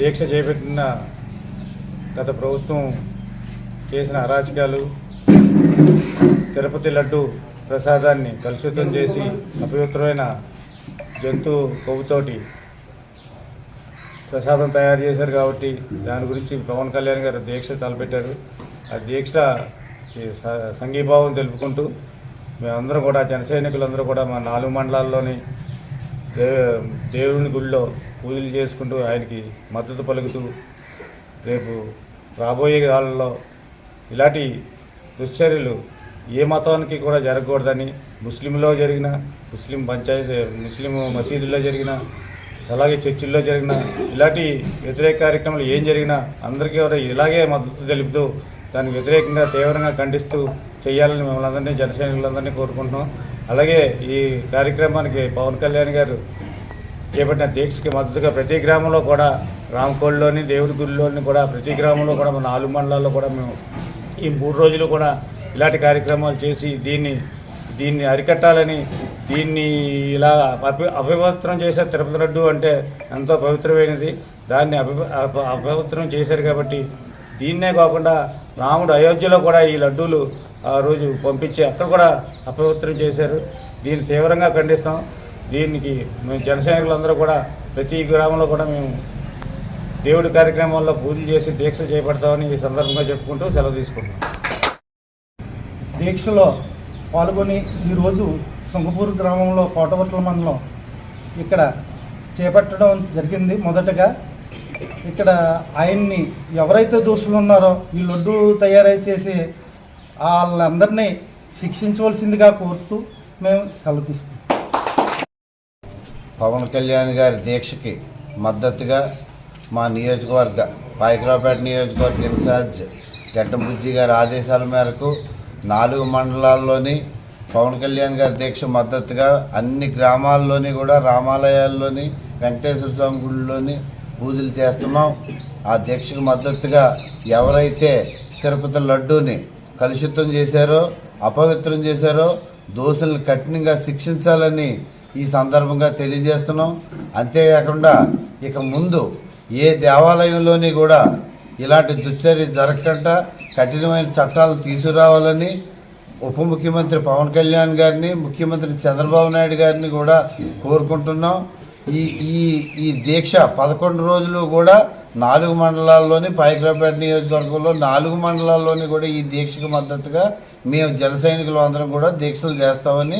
దీక్ష చేపట్టిన గత ప్రభుత్వం చేసిన అరాచకాలు తిరుపతి లడ్డు ప్రసాదాన్ని కలుషితం చేసి అపవిత్రమైన జంతు కొవ్వుతోటి ప్రసాదం తయారు చేశారు కాబట్టి దాని గురించి పవన్ కళ్యాణ్ గారు దీక్ష తలపెట్టారు. ఆ దీక్ష ఈ సంఘీభావం తెలుపుకుంటూ మేమందరం కూడా జనసైనికులందరూ కూడా మా నాలుగు మండలాల్లోని దేవుని గుళ్ళో పూజలు చేసుకుంటూ ఆయనకి మద్దతు పలుకుతూ రేపు రాబోయే కాలంలో ఇలాంటి దుశ్చర్యలు ఏ మతానికి కూడా జరగకూడదని ముస్లింలో జరిగిన ముస్లిం పంచాయతీ ముస్లిం మసీదుల్లో జరిగిన అలాగే చర్చిల్లో జరిగిన ఇలాంటి వ్యతిరేక కార్యక్రమాలు ఏం జరిగినా అందరికీ కూడా ఇలాగే మద్దతు తెలుపుతూ దానికి వ్యతిరేకంగా తీవ్రంగా ఖండిస్తూ చేయాలని మిమ్మల్ని అందరినీ జనసైనికులందరినీ కోరుకుంటున్నాం. అలాగే ఈ కార్యక్రమానికి పవన్ కళ్యాణ్ గారు చేపట్టిన దీక్షకి మద్దతుగా ప్రతి గ్రామంలో కూడా రామకోళ్ళలోని దేవుడి గుడిలోని కూడా ప్రతి గ్రామంలో కూడా మన నాలుగు మండలాల్లో కూడా మేము ఈ మూడు రోజులు కూడా ఇలాంటి కార్యక్రమాలు చేసి దీన్ని దీన్ని అరికట్టాలని దీన్ని ఇలా అభి అపవిత్రం చేసే తిరుపతి లడ్డు అంటే ఎంతో పవిత్రమైనది. దాన్ని అభి అప- అపవిత్రం చేశారు కాబట్టి దీన్నే కాకుండా రాముడు అయోధ్యలో కూడా ఈ లడ్డూలు ఆ రోజు పంపించి అక్కడ కూడా అపవిత్రం చేశారు. దీన్ని తీవ్రంగా ఖండిస్తాం. దీనికి మేము జనసైనికులందరూ కూడా ప్రతి గ్రామంలో కూడా మేము దేవుడి కార్యక్రమాల్లో పూజలు చేసి దీక్ష చేపడతామని ఈ సందర్భంగా చెప్పుకుంటూ సెలవు తీసుకుంటాం దీక్షలో పాల్గొని ఈరోజు సుంగపూర్ గ్రామంలో కోటవట్ల మండలం ఇక్కడ చేపట్టడం జరిగింది మొదటగా. ఇక్కడ ఆయన్ని ఎవరైతే దోషులు ఉన్నారో ఈ లడ్డు తయారై చేసి వాళ్ళందరినీ శిక్షించవలసిందిగా కోరుతూ మేము సెలవు తీసుకుంటాం పవన్ కళ్యాణ్ గారి దీక్షకి మద్దతుగా మా నియోజకవర్గ పాయకరావుపేట నియోజకవర్గ ఇన్ఛార్జ్ గడ్డంబుజ్జి గారి ఆదేశాల మేరకు నాలుగు మండలాల్లోని పవన్ కళ్యాణ్ గారి దీక్ష మద్దతుగా అన్ని గ్రామాల్లోని కూడా రామాలయాల్లోని వెంకటేశ్వర స్వామి గుడిలోని పూజలు చేస్తున్నాం. ఆ దీక్షకు మద్దతుగా ఎవరైతే తిరుపతి లడ్డూని కలుషితం చేశారో అపవిత్రం చేశారో దోషులను కఠినంగా శిక్షించాలని ఈ సందర్భంగా తెలియజేస్తున్నాం. అంతేకాకుండా ఇక ముందు ఏ దేవాలయంలోని కూడా ఇలాంటి దుశ్చర్య జరగకుండా కఠినమైన చట్టాలు తీసుకురావాలని ఉప ముఖ్యమంత్రి పవన్ కళ్యాణ్ గారిని ముఖ్యమంత్రి చంద్రబాబు నాయుడు గారిని కూడా కోరుకుంటున్నాం. ఈ ఈ ఈ దీక్ష పదకొండు రోజులు కూడా నాలుగు మండలాల్లోని పైకరాపేట నియోజకవర్గంలో నాలుగు మండలాల్లోని కూడా ఈ దీక్షకు మద్దతుగా మేము జన సైనికులు అందరం కూడా దీక్షలు చేస్తామని